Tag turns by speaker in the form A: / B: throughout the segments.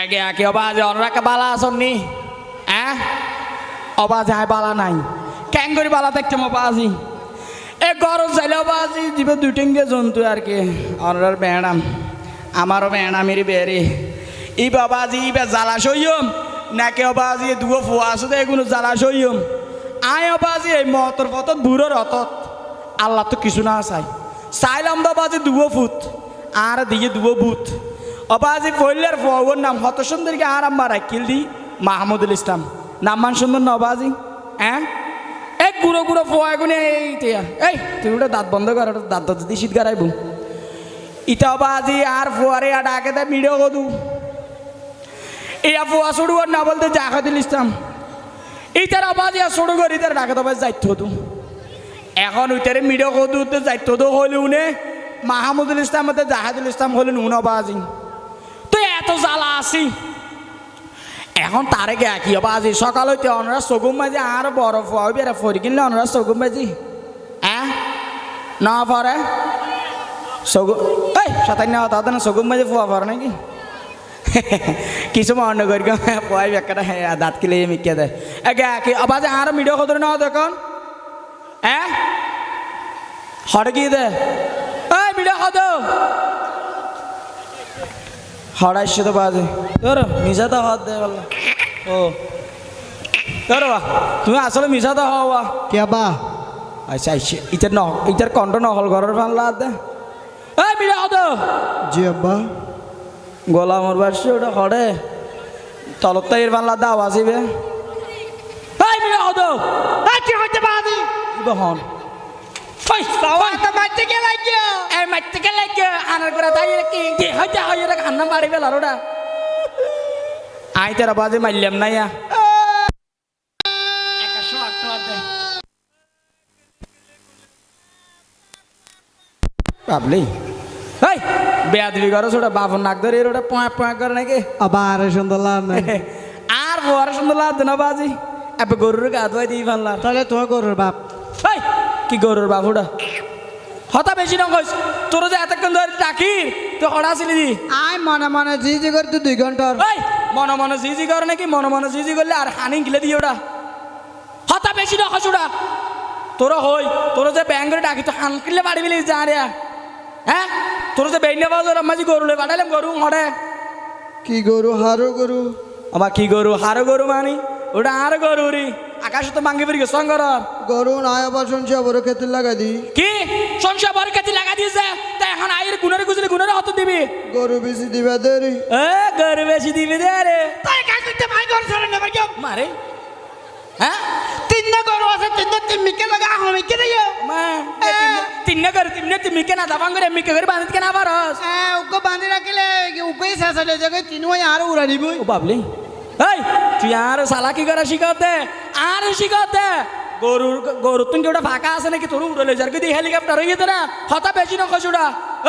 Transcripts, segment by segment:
A: আগে আগে অবাজে অনরাকে বালা আসননি? হ্যাঁ অবাজে আয় বালা নাই। ক্যাং করে বালা থাকছে অবাজি এ গরম চাইলে অবাজি দিবে দুটিঙ্গে জন্তু আর কি। অনরার বেড়াম, আমারও বেড়ামেরই বেড়ে। ই বাবাজি ইবে জ্বালা সইয়ম, নাকে অবাজি দুয়ো ফুয়া আছে এগুলো জ্বালা সইয়ম। আয় অবাজি, এই মতর পথত বুড়োর অতত আল্লাহ তো কিছু না চাই চাইলাম তো বাজে দুয়ো ফুট আর দিয়ে দুয়ো বুথ অবাজি পড়লের ফোর নাম হত সুন্দরকে আর আমার রাখিল দি মাহমুদুল ইসলাম। নাম মান সুন্দর না অবাজি? হ্যাঁ? এই গুঁড়ো গুঁড়ো ফোয়া গুনে এই এই তুই ওটা দাঁত বন্ধ কর, ওটা দাঁত দিয়ে শীত গারাইব ইটা অবাজি আর ফোয়ারে আর ডাকে দেয় মিডিও কদু। ইয়া ফোয়া সরু আর না বলতে জাহাদুল ইসলাম। ইতার অবাজি আর সরু করি তার ডাকে তবে যাইত হতু এখন উইটারে মিডিয়া কদু, তো যাইত তো হইল উনে মাহমুদুল ইসলাম জাহাদুল ইসলাম হলেন উন অবাজি। তুই এত জ্বালা আছি। এখন তারে গে কি হবা আজি? সকাল হইতে অনরা সগুম মাঝি আর বড় ফুয়া বেড়া ফরি কিনলে অনরা সগুম মাঝি হ্যাঁ না পরে সগু এই সাতাই না তাদের না সগুম মাঝি ফুয়া পরে নাকি? কিছু মনে করি পুয়াই বেকাটা হ্যাঁ দাঁত কিলে মিকে দেয় এগে কি আবার আর মিডিয়া কদর না দেখুন হ্যাঁ হরে কি দে? এই মিডিয়া কদ হড়াইশো তো বাজে। তোর মিশা তো হাত দে বললা ও। তোর বা তুমি আসলে মিশা তো হওয়া
B: কে বা?
A: আচ্ছা আচ্ছা ইটার ন ইটার কণ্ঠ নহল ঘরের ফানলা হাত দে। এই মিডিয়া কদ
B: জি আব্বা।
A: গোলামর বাসছে ওটা হড়ে। তলত তাই বাংলা দাও আসিবে এই মিলে হতো কি হইতে পারি? হন? তো মারতে কে লাগিও এই মারতে কে লাগিও আনার করে তাই কি? কি? হইতে হয় রে খান্না মারি বেলা আই তেরা বাজে মারলাম না ইয়া। ভাবলি এই বেয়াদবি করো ওটা বাপন নাক ধরে ওটা পয়েঁ পয়েঁ করে নাকি?
B: আবার সুন্দর না
A: আর বড় সুন্দর লাগতো না বাজি। এবে গরুর গা ধোয়াই দিই ফানলাম
B: তাহলে তোমার গরুর বাপ।
A: এই কি গরুর বাবুটা হতা বেশি না কইস। তোর যে এতক্ষণ ধরে ডাকি তুই হড়া ছিলি দি।
B: আই মনে মনে জি জি করতে দুই ঘণ্টার।
A: এই মনে মনে জিজি করে নাকি? মনে মনে জিজি করলে আর হানি গিলে দিয়ে ওটা হতা বেশি না কইস ওটা তোর হই তোর যে ব্যাঙ্গরে ডাকি তো হান কিলে বাড়ি বিলি যা রে। হ্যাঁ? তোর যে বেইনে বাজার মাঝি গরুলে বাড়াইলাম গরু হড়ে।
B: কি গরু হারো গরু।
A: আমার কি গরু হারো গরু মানি? ওটা আর গরু রি। আকাশ তো মাঙ্গি ফিরি সঙ্গর
B: গরু নাই আবার শুনছি আবার খেতে লাগাই দি।
A: কি? সংসার বড় কাছে লাগা দিয়েছে? তাই এখন আয়ের গুণের গুজরে গুণের হত দিবি।
B: গরু বেশি দিবা দেরি।
A: এ গরু বেশি দিবি দে রে তাই কাজ করতে ভাই গরু সরে নেবার কেউ মারে। হ্যাঁ?
B: তিনটা গরু আছে তিনটা তিমিকে লাগা হমিকে দিও
A: মা তিন্ন গরু তিন্ন তুমি কেনা দাবাং করে এমনি করে বাঁধিত কেনা পারস
B: হ্যাঁ ওকে বাঁধি রাখিলে উপায় শেষ হয়ে যাবে তিনুই আরও উড়া দিবই।
A: ও বাবলি। এই তুই আর সালাকি করা শিখাতে আর শিখাতে গরুর গরুর তুমি কেউটা ফাঁকা আছে নাকি? তোর উড়লে যার। কি হেলিকপ্টার হয়ে যেতে না হতা বেশি না খসুড়া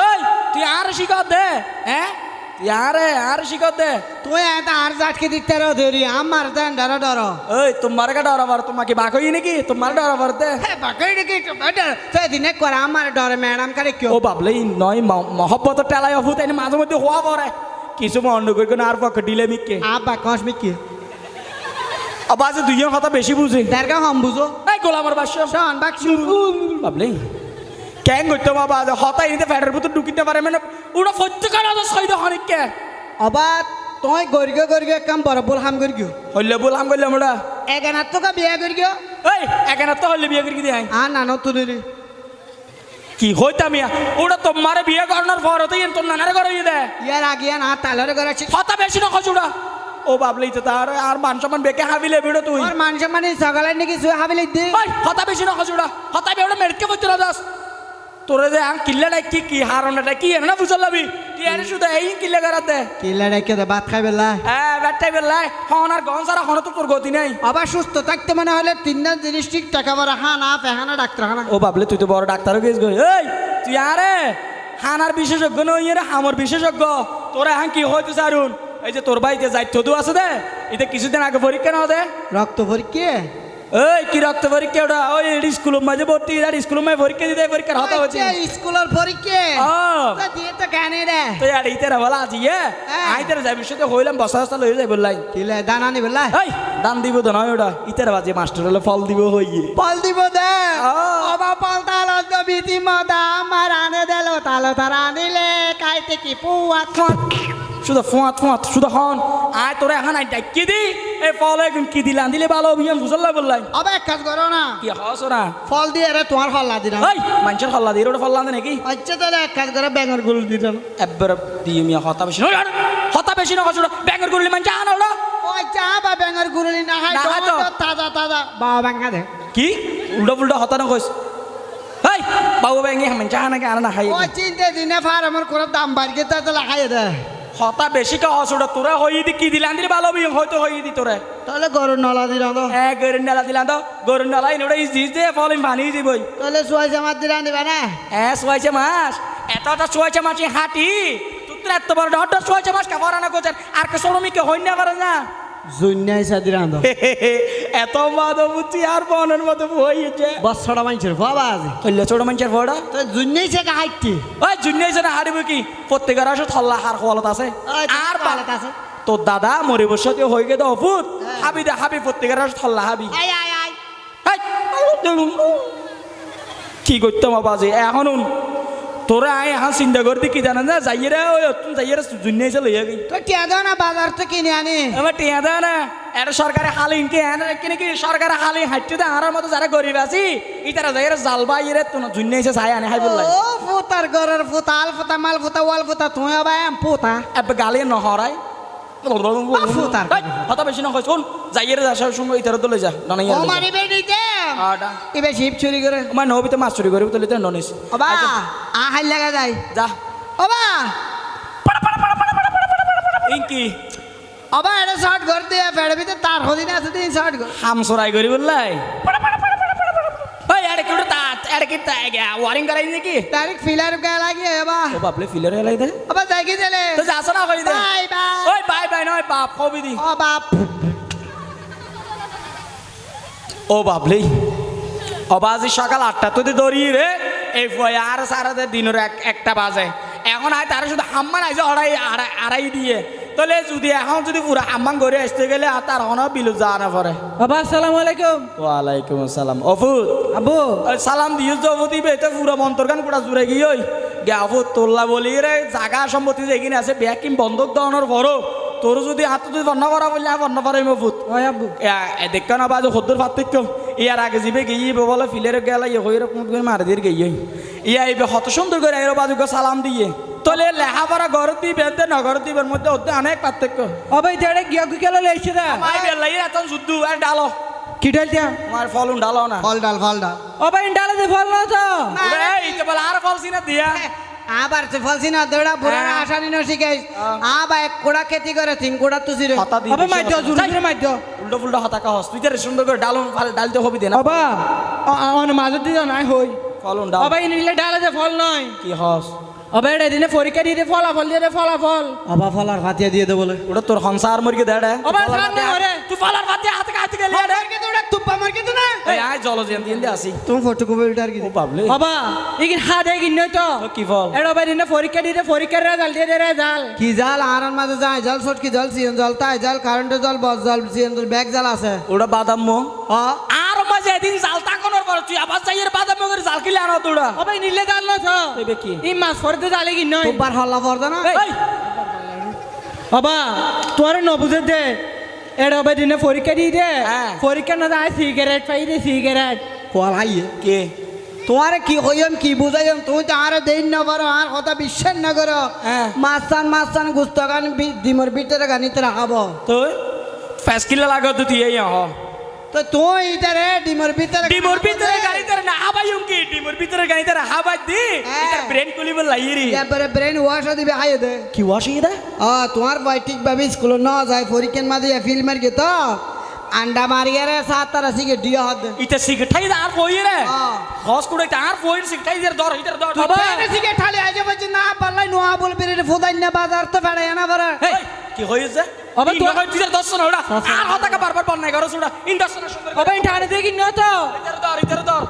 A: এই তুই আর শিখাতে হ্যাঁ তুই আরে শিখাতে
B: তুই এত আর জাটকে দিতে রো ধরি আমার দেন ডর ডর
A: এই তোমার কা ডরাবার তোমাকে বাক হই নাকি? তোমার ডরাবার দে।
B: হ্যাঁ বাকাই ডর তুই দিনে করে আমার ডরে ম্যাডাম করে কেউ
A: ও বাবলে নয় মহব্বত টেলাই অভূত এনে মাঝে মধ্যে হওয়া পরে কিছু মন্ড করি না আর পক্ষে ডিলে মিকে।
B: আব্বা কসমিক কি
A: আবার যে দুইজন কথা বেশি বুঝে।
B: দেরগা হম বুঝো।
A: এই গোলামের বাস্য
B: শোন বাক্সু
A: বাবলে। কেন করতে বাবা? যে হতাই নিতে ফ্যাটের ভিতর ঢুকিতে পারে মানে ওটা সহ্য করে তো সৈদ হনিককে
B: অবাত তুই গরিগে গরিগে কাম বড় বল হাম করি গিয়ে
A: হইলে বললাম করলাম ওটা
B: এগানার তোকে বিয়া করি গিয়ে
A: এই এখানে তো হইলে বিয়ে করে দিয়ে
B: আর নানো তুলি রে
A: কি হইতাম ইয়া ওটা তোমার বিয়ে করানোর পর হতে তোর নানারে করে দেয়।
B: ইয়ার আগে না তালরে করেছি
A: হতা বেশি না খসুড়া ও বাবলেই তো তার আর মান সম্মান বেকে হাবিলে বিড়ো তুই।
B: ওর মান সম্মানে সকালে নাকি শুয়ে হাবিলে দি।
A: ওই হতা বেশি না খসুড়া হতা বেড়ে মেরকে বলতে না দাস। তোরে যে আং কিল্লে নাই কি কি হারণটা কি না বুঝল লাবি? তুই এনে শুধু এই কিল্লে করাতে
B: কিলা রেখে দে ভাত খাই বেলা।
A: হ্যাঁ ব্যাটাই বেলাই হন আর গন সারা হন তো তোর গতি নাই।
B: আবার সুস্থ থাকতে মনে হলে তিনটা জিনিস ঠিক টাকা বড় হানা পেহানা ডাক্তার হানা
A: ও বাবলে তুই তো বড় ডাক্তার গেছ গই এই তুই আরে হানার বিশেষজ্ঞ নই রে হামর বিশেষজ্ঞ। তোরা হাং কি হইতো সারুন এই যে তোর বাড়িতে যাই থদু আছে দে। এটা কিছুদিন আগে পরীক্ষা না দে।
B: রক্ত পরীক্ষা?
A: ওই কি রক্ত পরীক্ষা ওটা? ওই স্কুলের মাঝে ভর্তি আর স্কুলের মাঝে পরীক্ষা দিতে পরীক্ষার হতা হচ্ছে।
B: স্কুলের পরীক্ষা?
A: ও।
B: তো দিয়ে তো গানে রে
A: তো আর ইতারা বলা আজি এ?
B: হ্যাঁ।
A: আইতারা যাবি সাথে হইলাম বসা বসা লই যাই বললাই।
B: কিলে দানা নি বললা
A: এই দান দিব তো নয় ওটা। ইতারা বাজে মাস্টার হলে ফল দিব হইয়ে
B: ফল দিব দে। অবা পাল তাল বিধি মদা আমার আনে দিল তালো তারা আনিলে খাইতে কি পুয়া
A: শুধু ফোঁয়াত ফোঁয়াত শুধু হন। আয় তোরা এখন আই ডাকি দি। এই ফল এখন কি দিলাম? দিলে ভালো অভিযান বুঝল্লা বললাই।
B: অবা এক কাজ করো না।
A: কি হস না
B: ফল দিয়ে রে তোমার না দিলাম।
A: এই মানুষের হল্লা দিয়ে ওটা ফল্লা নাকি?
B: আচ্ছা তাহলে এক কাজ করে ব্যাঙরগুলো দিলাম
A: একবার দিয়ে মিয়া হতা বেশি হতা বেশি নয় হসুরা ব্যাঙ্গর করলি মানুষ আনা ওটা
B: আচ্ছা বা ব্যাঙর গুলি না
A: না। তো।
B: তাজা তাজা। বাবা ব্যাঙা দে।
A: কি? উল্টা পুল্টা হতা না কইস। এই বাবু ব্যাঙ্গি মানুষ আনা নাকি আনা না খাই
B: ও চিন্তে দিনে ফার আমার কোনো দাম বাড়ি গেছে তাহলে খাই দে।
A: হতা বেশি কা তোরা হই দি কি দিলাম দিলে ভালো বিয়ে হয়তো হই দি তোরা।
B: তাহলে গরু নলা দিলাম তো।
A: হ্যাঁ গরু নালা দিলাম তো। গরুর নালা ইনোটা ইস দিস দে ফল ভানি দিব।
B: তাহলে সোয়াইছে মাছ দিলাম দিবা না?
A: হ্যাঁ সোয়াইছে মাছ এতটা সোয়াইছে মাছ হাঁটি। তুই এত বড় ডট সোয়াইছে মাছ কাপড় আনা করছেন? আর কে সরমিকে হই না করে না।
B: জুন্যাই সা দিলাম তো
A: এত মাদো বুঝছি আর বনের মতো হইছে
B: বছরটা মানছের বাবা আছে
A: কইলে ছোট মানুষের বড়
B: তো জুন্যাই সে হাইটি
A: ওই না হারিব কি? প্রত্যেকের আসে থল্লা হার খোয়ালত আছে। আর
B: পালাত আছে।
A: তোর দাদা মরে বসে হয়ে গে দাও ফুট হাবি দে হাবি প্রত্যেকের আসে থল্লা হাবি।
B: আয় আয়
A: হাই! কি করতাম বাজে এখন তোরা আয় হা চিন্তা করতে কি জানা না যাইয়েরা ওই অতুন যাইয়ে চল লইয়া গই
B: তো টিয়া দাও না বাজার তো কিনে আনি
A: আমার টিয়া দেয় না এটা সরকারে হালি ইনকে এনে কিনে কি সরকারে হালি হাঁটতে দে আর মতো যারা গরিব আছি ইতারা যাইয়েরা জাল বাইরে তো জুনিয়াইছে চাই আনে হাই বললাই
B: ও ফুতার ঘরের ফুতা আল ফুতা মাল ফুতা ওয়াল ফুতা তুই আবার এম ফুতা
A: এব গালি নহরাই
B: ফুতার।
A: হতা বেশি নয় শোন যাইয়ে যাসার সঙ্গে ইতারা তো লই যা ননাই
B: ও মারি বেড়ি দে
A: আডা।
B: এবার শিব চুরি করে।
A: আমার নবিতে মাছ চুরি করিব তো ননিস।
B: ওবা আ হাই লাগা যায়।
A: যা।
B: ওবা
A: ইনকি
B: ওবা এটা শর্ট ঘর দিয়ে ফেড়ে ভিতরে তার হদিন আছে দিন শর্ট ঘর।
A: হাম সরাই করি বললাই। ওই আরে কি কি তা ওয়ারিং করাই নাকি
B: ডাইরেক্ট ফিলার গায়ে লাগিয়ে ওবা
A: ও বাপলে ফিলার হেলাই দে
B: ওবা জাগি দিলে
A: তো যাস না কই দে
B: বাই বাই
A: ওই বাই বাই নয় বাপ কবি দি
B: ও বাপ
A: ও অবাজি সকাল আটটা তো দৌড়িয়ে রে এই ফয় আর সারাতে দিনের এক একটা বাজে এখন আয় তারা শুধু হাম্মান আইসে আড়াই আড়াই আড়াই দিয়ে তাহলে যদি এখন যদি পুরো হাম্মান করে আসতে গেলে আর তার অন বিলু যা না পরে
B: বাবা আসসালামু আলাইকুম।
A: ওয়ালাইকুম আসসালাম। অফুত
B: আবু।
A: সালাম দিও তো অফুতি বে তো পুরো মন্তরগান পুরা জুড়ে গিয়ে ওই গে অফুত তোল্লা বলি রে জাগা সম্পত্তি যে এখানে আছে ব্যাকিং বন্ধক দেওয়ানোর পরও তোর যদি হাত যদি বন্ধ করা বললে বন্ধ পারে মফুত
B: ওই আব্বু
A: দেখো না বাজু সদ্দুর পার্থক্য ইয়ার আগে যাবে গিয়ে বলে ফিলের গেলা ইয়ে হয়ে করে মারি দিয়ে গিয়ে ইয়া এই হত সুন্দর করে এর বাজুকে সালাম দিয়ে। তোলে লেখাপড়া ঘর দিবে নগর দিবের মধ্যে ওদের অনেক পার্থক্য।
B: অবে দেড়ে গিয়া লেছে দা?
A: মাই বেলাই এত যুদ্ধ আর ডালো।
B: কি ডাল দিয়া?
A: আমার ফলুন ডালো না।
B: ফল ডাল ফল ডাল। অবে ডালে দে ফল না তো
A: এই তো বলে আর ফল সিনা দিয়া।
B: আবার সে ফলসি না দেড়া বুড়া
A: হ্যাঁ।
B: আশানি ন শিখাইস আবা এক কোড়া খেতি করে তিন কোড়া
A: হতা
B: অবে
A: বেশি
B: মাইদ্য
A: হতা।
B: জুরি মাইদ্য
A: উল্টো ফুল্টো হতাকা হস তুই তারে সুন্দর করে ডালো ডালতে হবি দে না।
B: অবা অন মাঝে দিও নাই হই
A: ফলুন ডাল।
B: অবে নিলে ডালে দে ফল নয়
A: কি হস
B: অবে এটা দিনে পরীক্ষা দিয়ে দে ফলাফল দিয়ে দে ফলাফল। অবা ফলার ভাতিয়া দিয়ে দে বলে।
A: ওটা তোর সংসার মুরগি দেড়ে
B: আবার সামনে ঘরে।
A: তুই ফলার ভাতে হাতে হাতে গেলে
B: মার্কে তো ওটা তুপ্পা মার্কে তো না।
A: এই আয় জল দিয়ে দিয়ে আসি।
B: তুমি কি অবা ইগিন হা দে গিন নয় তো
A: কি ফল
B: এড়ো বাই দিনে পরীক্ষা দিয়ে দে পরীক্ষার রেজাল্ট দিয়ে দে রেজাল্ট কি জাল আরার মাঝে যায় জল সটকি জল সিএন জল তাই জল কারেন্টের জল বস জল সিএন জল ব্যাগ জল আছে।
A: ওটা বাদাম মো।
B: ও
A: আর মাঝে এদিন জাল তাকনের পর তুই আবার যাইয়ের বাদাম করে জাল কিলে আনো তোরা?
B: অবে নিলে জাল ন তো
A: তবে কি?
B: এই মাছ পড়তে জালে কি নয়? তোবার হল্লা পড়দা না?
A: এই।
B: বাবা তোর ন বুঝে দে। এড়ো বাই দিনে পরীক্ষা দিয়ে দে।
A: হ্যাঁ।
B: পরীক্ষা না যায় সিগারেট পাই দে সিগারেট। পড়াইয়ে
A: কে?
B: তোমার কি হইম কি বুঝাইম তুমি তো আর দেন না পারো আর কথা বিশ্বাস না করো।
A: হ্যাঁ।
B: মাস্তান মাস্তান গুস্তগান ডিমর ভিতরে গানিতে রাখাবো
A: তুই ফেস কিলে লাগো তুই এই হ
B: তো তুই ইতারে ডিমর ভিতরে
A: ডিমর ভিতরে গাড়ি তোর না হাবাই কি ডিমর ভিতরে গাড়ি তোর হাবাই দি। এটা ব্রেন কুলিব লাইরি
B: এবারে ব্রেন ওয়াশ দিবে হাই দে।
A: কি ওয়াশি দে
B: আ তোমার ভাই ঠিক ভাবে স্কুল ন যায় পরীক্ষার মাঝে ফিল্ম মার গে তো। আন্ডা মারিয়ে রে সাত তারা সিগে ডিয়া হাত দে।
A: ইটা সিগঠাই দা আর কই রে। হস কুড়ে আর কই সিগঠাই দের দর ইটার দর
B: সিগে ঠালে? আজে বাজে না পারলাই নোয়া বলবি রে ফোদাই না বাজার তো ফেড়াই না
A: এই কি হইছে
B: অবা তো-
A: ইন্ডো তুই দর্শন ওটা আর হতাকা বারবার বন্যায় করছ ওটা ইন্ডাস্ট্রি সুন্দর
B: অবে ঠানে দিয়ে কিনো তো?
A: ধর ইতারে ধর।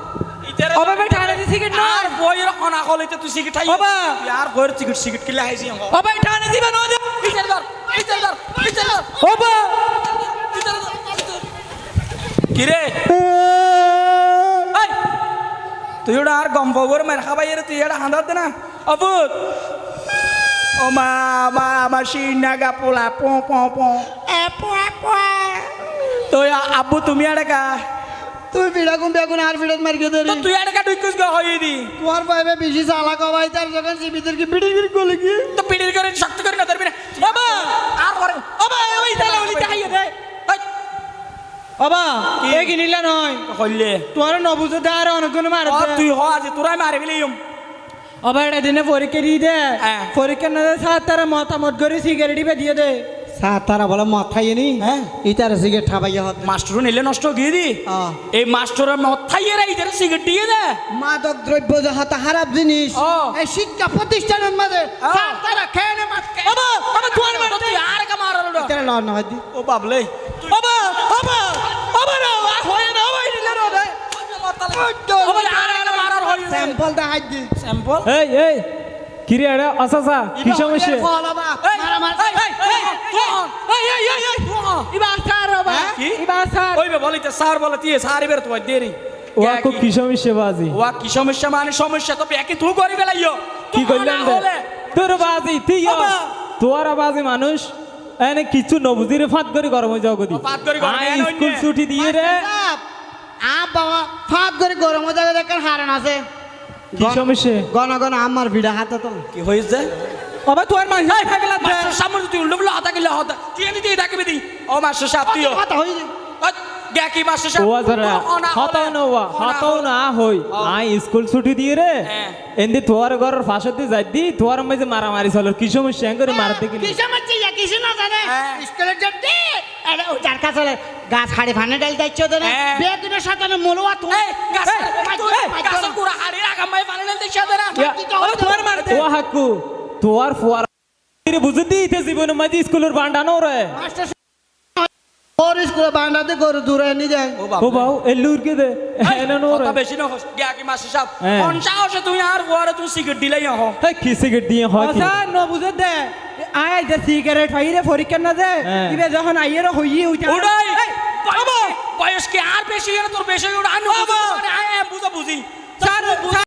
A: ইতারে
B: অবে ভাই ঠানে দিয়ে সিগারেট না
A: আর বইয়ের অনা কলিতে তুই সিগারেট খাই
B: বাবা।
A: আর বইয়ের সিগারেট সিগারেট কিলে আইছি
B: অবে ঠানে দিবা না
A: ইতারে ধর ইতারে ধর ইতারে ধর
B: অবে
A: ইতারে ধর। কিরে? তুই ওটা আর গম পাবর মের খাবাই রে তুই এটা হাঁদাত দে না। অবুত ও মা মা আমার শিনাগা পোলা পো পো পো। এ পো পো। তো আব্বু তুমি আড়কা
B: তুই বিড়া কুম বেগুন আর বিড়ত মারি গে
A: তো
B: দেরি
A: তুই আড়কা ডুইকুস গো হই দি।
B: তোমার পাইবে বেশি চালা কবাই তার যখন সিবিদের কি বিড়ি বিড়ি গলে কি?
A: তো পিড়ির করে শক্ত করে না ধরবি না। বাবা আর পরে
B: অবা ওই তালা ওলি তাহাই দে। অবা? এ কিনিলা নয়?
A: কইলে।
B: তোমার নবুজে দে আর অনেকগুলো মার
A: তুই হ আজ তোরাই মারি ফেলিম
B: অবা এটা দিনে পরীক্ষা দিয়ে দে।
A: হ্যাঁ।
B: পরীক্ষা না দে সাত তারা মতামত করে সিগারেট ইবে দে। সাত তারা বলে মদ খাইয়ে নি
A: হ্যাঁ।
B: ইতারে সিগারেট খাবাইয়া হত
A: মাস্টার নিলে নষ্ট গিয়ে দি।
B: হ্যাঁ।
A: এই মাস্টারের মথাইয়ে রে ইদের সিগারেট দিয়ে দে।
B: মাদক দ্রব্য যাহাতে খারাপ জিনিস। এই শিক্ষা প্রতিষ্ঠানের মাঝে
A: ও।
B: সাত তারা খেয়ে নে মদ খায়। অবা অবা তোমার মার
A: তুই আর কা ওটা
B: ইতারে লড় না দি।
A: ও বাবলে।
B: অবা দে
A: কা মারার হই
B: স্যাম্পল দা হাই দি
A: স্যাম্পল?
C: এই এই কিরে এটা? আসাসা কি সমস্যা?
B: ফল অবা মারা মার।
A: এই এই এই
B: এই এই এই এই ইবা সার অবা
A: হ্যাঁ? কি? তো
C: সমস্যা বাজি?
A: ওয়া কি সমস্যা মানে সমস্যা? তো একই তুই করি বেলাইও
C: কি তোর বাজি তুই। তোর বাজি মানুষ? এনে কিছু নবুজি রে ফাত করে গরম হয়ে যাও গদি।
A: ফাত ফাঁত করে গরম হয়ে
C: স্কুল ছুটি দিয়ে রে।
B: আ বাবা ফাত করে গরম জায়গা দেখার হারান আছে?
C: কি সমস্যা?
B: গন গন আমার ভিড়া হাতে তো।
A: কি হইছে
B: অবা তোর মানুষ
A: মাস্টার সামনে তুই উল্টো বলে হাতা গিলা হাতা। তুই এনে দিয়ে ডাকবি দি। ও মাস্টার সাহেব তুই
B: কথা হই
A: গে কি মাস্টার সাহেব
C: ও আজরা হতাও না ওয়া হতাও না হই। আই স্কুল ছুটি দিয়ে রে
A: হ্যাঁ।
C: এন্দি তোর ঘরের পাশে দিয়ে যাই দি তোর মাঝে মারামারি চলো। কি সমস্যা করে মারতে গেলি?
B: মারছি ইয়া কিসে না জানে?
A: হ্যাঁ।
B: স্কুলের আরে ও যার কাছে গাছ হাড়ি ফানে ডাল তো না।
A: হ্যাঁ।
B: দিনের সাথে না মলুয়া তো।
A: গাছ গাছ পুরা হাড়ি রাখা মাই ফাইনাল দিছে না।
B: ও তোমার মারতে।
C: ও হাকু তোর ফুয়ার বুঝে দিতে জীবনের মাঝে স্কুলের বান্ডানো রে।
B: স্কুলে বান্ডাতে গরু দূরে নিয়ে যায়।
C: ও বাউ এল্লুর কে দে। এনে নো
A: কথা বেশি না হস গে কি মাস্টার সাহেব
C: হ্যাঁ।
A: কোন সাহসে তুই আর ওরে তুই সিগারেট দিলাই হ
C: হ্যাঁ কি সিগারেট দিয়ে হয় কি?
B: আচ্ছা ন বুঝে দে। আয় যে সিগারেট ফাইরে পরীক্ষা না দে।
C: হ্যাঁ।
B: ইবে যখন আইয়ের হইয়ে উঠা
A: উড়াই বয়স কি? আর বেশি হয়ে তোর বেশি উড়া আনু বুঝা বুঝি।
B: স্যার।